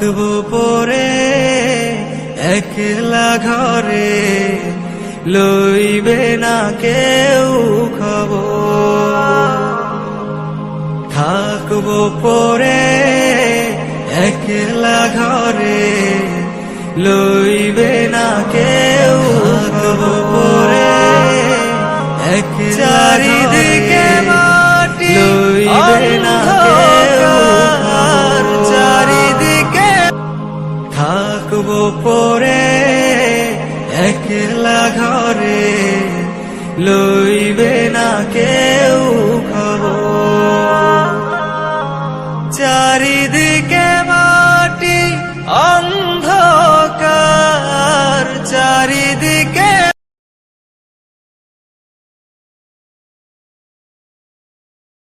থাকব পরে, একলা ঘরে লইবে না কেউ খবর। থাকব পরে, একলা ঘরে লইবে না কেউ থাকব পরে এক চারিদিকে গোপরে একলা ঘরে লইবে না কেউ খবর। চারিদিকে